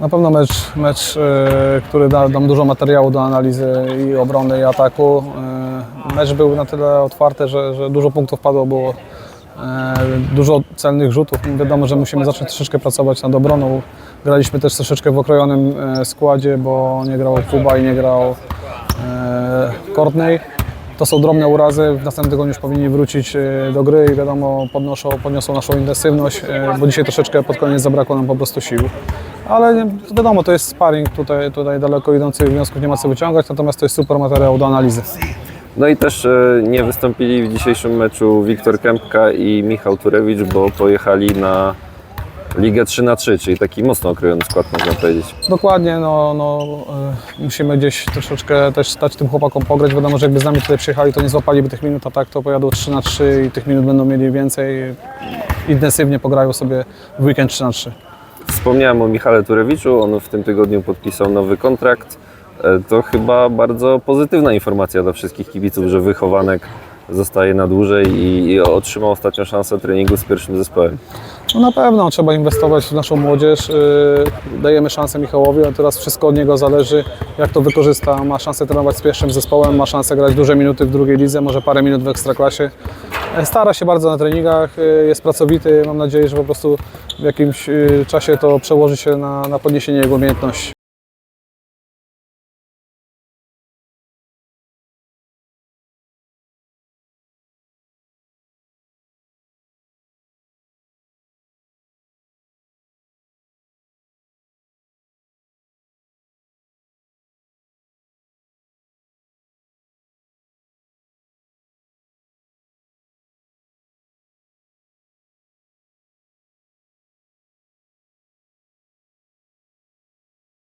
Na pewno mecz, mecz e, który da nam dużo materiału do analizy i obrony, i ataku. E, Mecz był na tyle otwarty, że, że dużo punktów padło, było e, dużo celnych rzutów. Wiadomo, że musimy zacząć troszeczkę pracować nad obroną. Graliśmy też troszeczkę w okrojonym składzie, bo nie grał Kuba i nie grał Courtney. To są drobne urazy, w następnym tygodniu już powinni wrócić do gry i wiadomo podnoszą, podniosą naszą intensywność, bo dzisiaj troszeczkę pod koniec zabrakło nam po prostu sił. Ale wiadomo, to jest sparring, tutaj, tutaj daleko idących wniosków nie ma co wyciągać, natomiast to jest super materiał do analizy. No i też e, nie wystąpili w dzisiejszym meczu Wiktor Kępka i Michał Turewicz, bo pojechali na Ligę 3 na 3 czyli taki mocno okrojony skład można powiedzieć. Dokładnie, no, no, e, musimy gdzieś troszeczkę też dać tym chłopakom pograć. Wiadomo, że jakby z nami tutaj przyjechali, to nie złapaliby tych minut, a tak to pojadą 3 na 3 i tych minut będą mieli więcej. Intensywnie pograją sobie w weekend 3 na 3. Wspomniałem o Michale Turewiczu, on w tym tygodniu podpisał nowy kontrakt. E, To chyba bardzo pozytywna informacja dla wszystkich kibiców, że wychowanek zostaje na dłużej i, i otrzymał ostatnią szansę treningu z pierwszym zespołem. No na pewno trzeba inwestować w naszą młodzież. Yy, Dajemy szansę Michałowi, a teraz wszystko od niego zależy, jak to wykorzysta. Ma szansę trenować z pierwszym zespołem, ma szansę grać duże minuty w drugiej lidze, może parę minut w ekstraklasie. E, Stara się bardzo na treningach, yy, jest pracowity. Mam nadzieję, że po prostu w jakimś yy, czasie to przełoży się na, na podniesienie jego umiejętności.